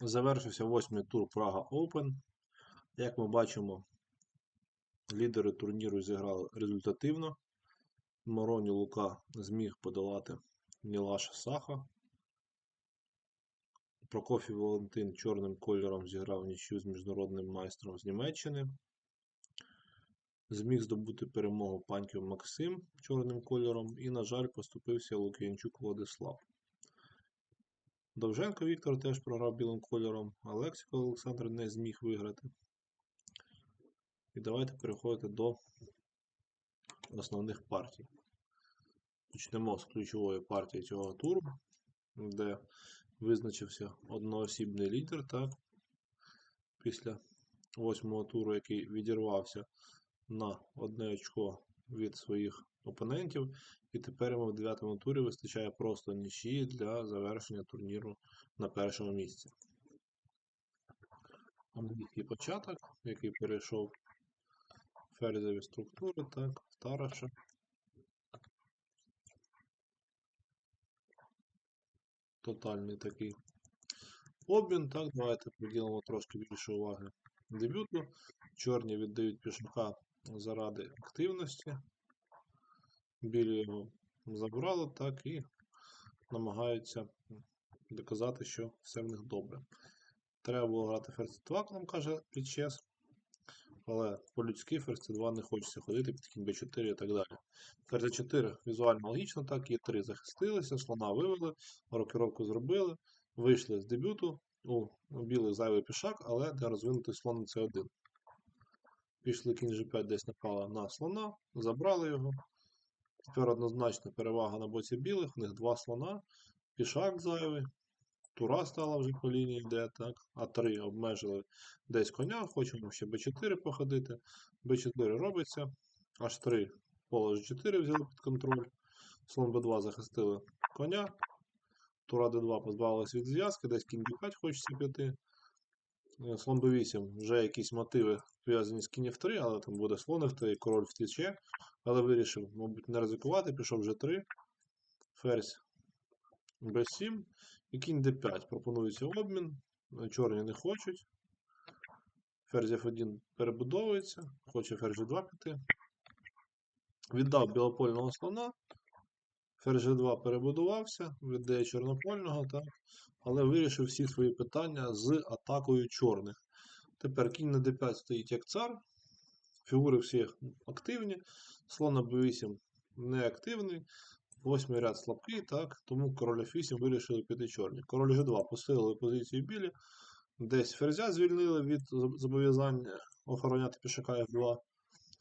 Завершився восьмий тур Прага Open. Як ми бачимо, лідери турніру зіграли результативно. Мороні Лука зміг подолати Мілаша Саха. Прокофій Валентин чорним кольором зіграв нічию з міжнародним майстром з Німеччини. Зміг здобути перемогу Паньків Максим чорним кольором і, на жаль, поступився Лук'янчук Владислав. Довженко Віктор теж програв білим кольором, а Лексіко Олександр не зміг виграти. І давайте переходити до основних партій. Почнемо з ключової партії цього туру, де визначився одноосібний лідер, так, після восьмого туру, який відірвався на одне очко від своїх опонентів. І тепер йому в дев'ятому турі вистачає просто нічиї для завершення турніру на першому місці. Англійський початок, який перейшов в ферзові структури, так, в Тараша. Тотальний такий обмін. Так, давайте приділимо трошки більше уваги дебюту. Чорні віддають пішака заради активності. Білі його забрали, так, і намагаються доказати, що все в них добре. Треба було грати ферзь 2, нам каже Пічес. Але по-людськи ферзь 2 не хочеться ходити під кінь b4 і так далі. Ферзь 4 візуально логічно, так, є 3 захистилися, слона вивели, рокіровку зробили, вийшли з дебюту. У білих зайвий пішак, але де розвинутий слон на c1. Пішли кінь g5 десь напала на слона, забрали його. Тепер однозначно перевага на боці білих, у них два слона, пішак зайвий, тура стала вже по лінії йде, так, А3 обмежили десь коня, хочемо ще Б4 походити. Б4 робиться, H3 поле G4 взяли під контроль, слон Б2 захистили коня, тура Д2 позбавилась від зв'язки, десь кінь Д5 хочеться піти. Е, Слон Б8 вже якісь мотиви пов'язані з кінь F3, але там буде слон F3, король втече. Але вирішив, мабуть, не ризикувати, пішов G3, ферзь B7 і кінь D5. Пропонується обмін. Чорні не хочуть. Ферзь F1 перебудовується, хоче ферзь G2 піти. Віддав білопольного слона. Ферзь G2 перебудувався, віддає чорнопольного, так, але вирішив всі свої питання з атакою чорних. Тепер кінь на d5 стоїть як цар. Фігури всі активні. Слон на b8 неактивний. Восьмий ряд слабкий, так, тому король F8 вирішили піти чорні. Король G2 посилили позицію білі. Десь ферзя звільнили від зобов'язання охороняти пішака F2.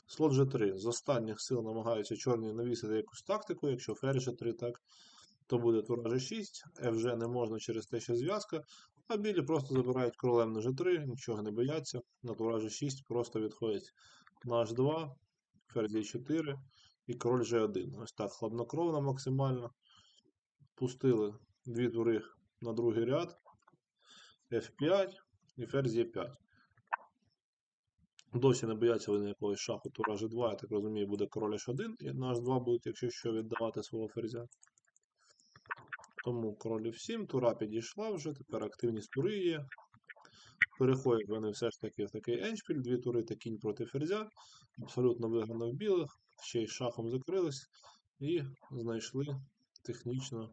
Слот G3. З останніх сил намагаються чорні навісити якусь тактику. Якщо ферзь G3, так, то буде тура G6. F не можна через те, що зв'язка. А білі просто забирають королем на G3, нічого не бояться. На тура G6 просто відходять на H2, ферзь E4 і король G1. Ось так, хладнокровно максимально. Пустили дві тури на другий ряд, F5 і ферзь E5. Досі не бояться вони якогось шаху тура G2, я так розумію, буде король H1, і на H2 будуть, якщо що, віддавати свого ферзя. Тому король F7, тура підійшла вже, тепер активність тури є. Переходять вони все ж таки в такий еншпіль, дві тури та кінь проти ферзя. Абсолютно виграно в білих, ще й шахом закрились і знайшли технічно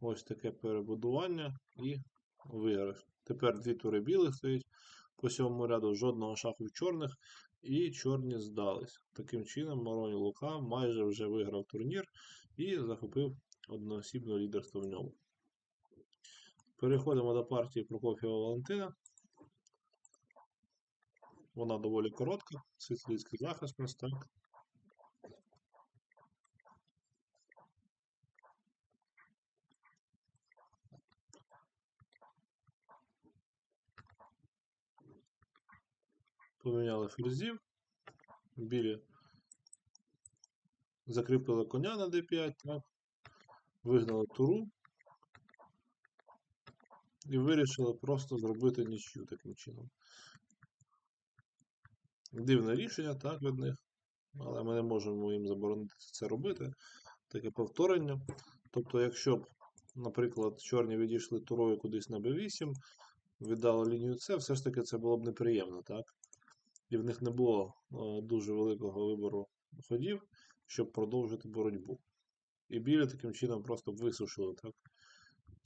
ось таке перебудування і виграш. Тепер дві тури білих стоять по сьомому ряду, жодного шаху в чорних, і чорні здались. Таким чином, Мороні Лука майже вже виграв турнір і захопив одноосібне лідерство в ньому. Переходимо до партії Прокоф'єва Валентина. Вона доволі коротка, сицилійський захист у. Поміняли ферзів. Білі закріпили коня на d5, так. Вигнали туру. І вирішили просто зробити нічю таким чином. Дивне рішення, так, від них. Але ми не можемо їм заборонити це робити. Таке повторення. Тобто, якщо б, наприклад, чорні відійшли турою кудись на b8, віддали лінію С, все ж таки це було б неприємно, так? І в них не було е, дуже великого вибору ходів, щоб продовжити боротьбу. І білі таким чином просто висушили так?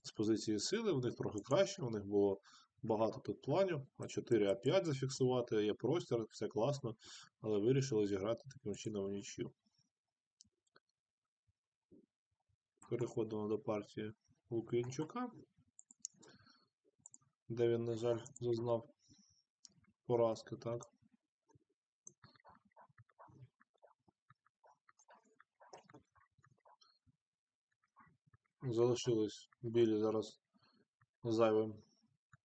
з позиції сили, в них трохи краще, у них було багато тут планів, а 4 А5 зафіксувати, є простір, все класно, але вирішили зіграти таким чином в нічю. Переходимо до партії Лук'янчука, де він, на жаль, зазнав поразки, так? Залишились білі зараз зайвим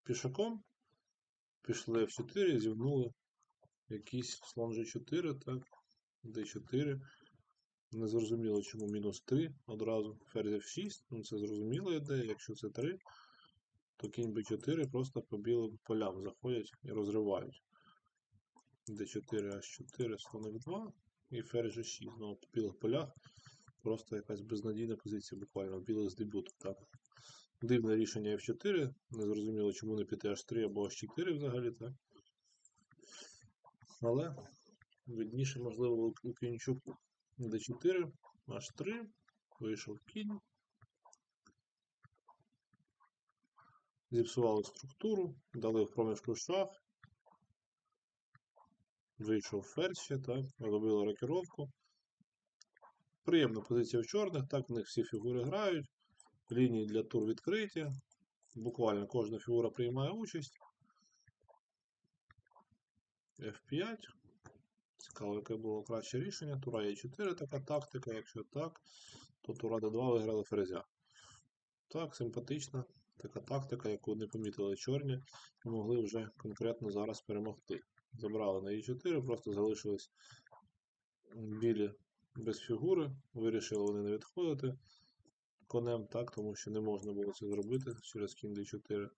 пішаком. Пішли F4, зівнули якийсь слон G4, так, D4. Не зрозуміло, чому мінус 3 одразу. Ферзь F6, ну це зрозуміло ідея. Якщо це 3, то кінь B4 просто по білим полям заходять і розривають. D4, H4, слон F2 і ферзь G6. Знову по білих полях. Просто якась безнадійна позиція буквально білих з дебюту. Так. Дивне рішення F4. Не зрозуміло, чому не піти H3 або H4 взагалі, так. Але видніше, можливо, у Кінчуку D4, H3, вийшов кінь. Зіпсували структуру, дали в проміжку шах. Вийшов ферзь так, робили рокіровку. Приємна позиція в чорних, так в них всі фігури грають. Лінії для тур відкриті. Буквально кожна фігура приймає участь. F5. Цікаво, яке було краще рішення. Тура Е4 така тактика. Якщо так, то Тура Д2 виграли ферзя. Так, симпатична така тактика, яку не помітили чорні, і могли вже конкретно зараз перемогти. Забрали на Е4, просто залишились білі без фігури. Вирішили вони не відходити конем, так, тому що не можна було це зробити через кінь d4.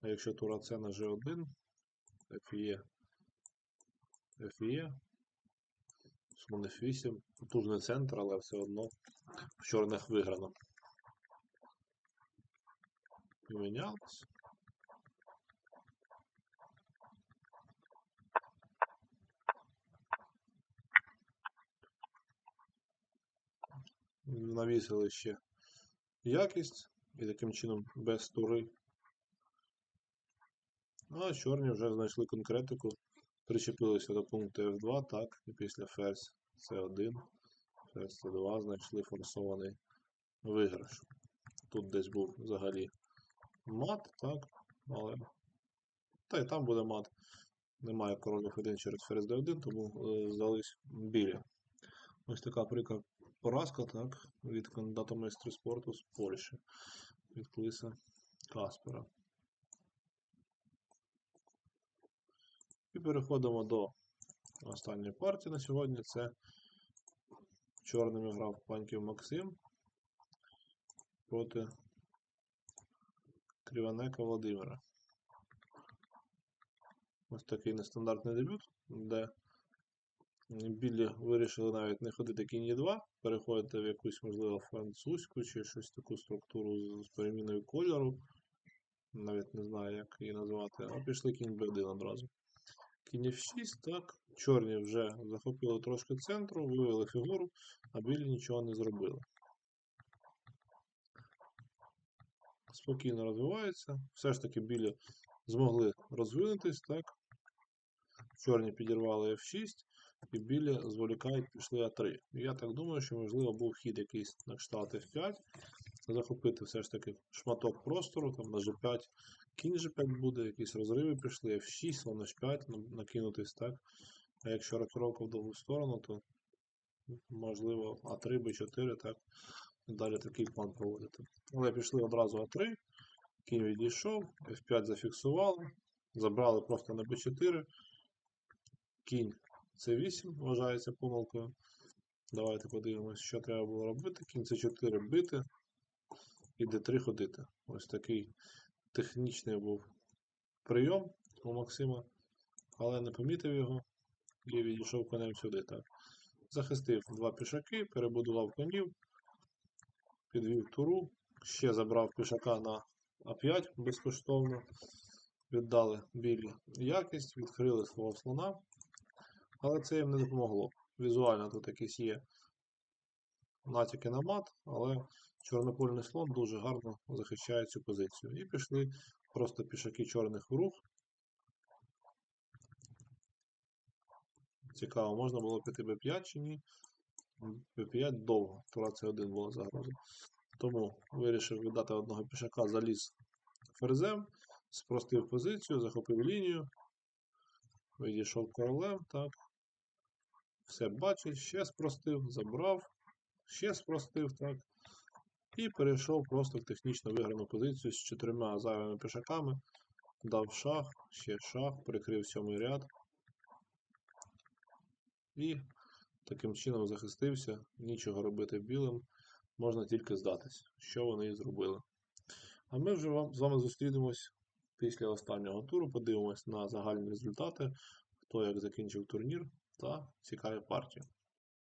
А якщо тура С на G1, Ф'є, Ф'є, слон F8, потужний центр, але все одно в чорних виграно. Помінялось. Навісили ще якість і таким чином без тури. А чорні вже знайшли конкретику, причепилися до пункту F2, так, і після ферзь C1, ферзь C2 знайшли форсований виграш. Тут десь був взагалі мат, так, але. Та й там буде мат. Немає король F1 через ферзь D1, тому е, здались білі. Ось така прикра поразка так, від кандидата майстри спорту з Польщі, від Клиса Каспера. І переходимо до останньої партії на сьогодні. Це чорними грав Паньків Максим проти Криванека Володимира. Ось такий нестандартний дебют, де Білі вирішили навіть не ходити кінь 2 переходити в якусь, можливо, французьку чи щось таку структуру з переміною кольору. Навіть не знаю, як її назвати, а пішли кінь Б1 одразу. Кінь F6, так. Чорні вже захопили трошки центру, вивели фігуру, а білі нічого не зробили. Спокійно розвиваються. Все ж таки білі змогли розвинутись, так. Чорні підірвали F6 і білі зволікають пішли А3. Я так думаю, що, можливо, був хід якийсь на кшталт F5. Захопити все ж таки шматок простору, там на G5, кінь G5 буде, якісь розриви пішли, F6, слон H5 накинутись, так. А якщо рокіровка в довгу сторону, то можливо А3, Б4, так. І далі такий план проводити. Але пішли одразу А3, кінь відійшов, F5 зафіксували, забрали просто на B4, кінь С8 вважається помилкою. Давайте подивимось, що треба було робити. Кінь С4 бити і Д3 ходити. Ось такий технічний був прийом у Максима, але не помітив його і відійшов конем сюди. так. Захистив два пішаки, перебудував конів, підвів туру, ще забрав пішака на А5 безкоштовно. віддали білі якість, відкрили свого слона, але це їм не допомогло. Візуально тут якісь є натяки на мат, але чорнопольний слон дуже гарно захищає цю позицію. І пішли просто пішаки чорних в рух. Цікаво, можна було піти b5 чи ні. b5 довго, тура це 1 була загроза. Тому вирішив віддати одного пішака, заліз ферзем, спростив позицію, захопив лінію, відійшов королем, так. Все бачить, ще спростив, забрав, ще спростив, так. І перейшов просто в технічно виграну позицію з чотирма зайвими пішаками. Дав шах, ще шах, прикрив сьомий ряд. І таким чином захистився. Нічого робити білим, можна тільки здатись, що вони і зробили. А ми вже вам, з вами зустрінемось після останнього туру, подивимось на загальні результати, хто як закінчив турнір та цікаві партії.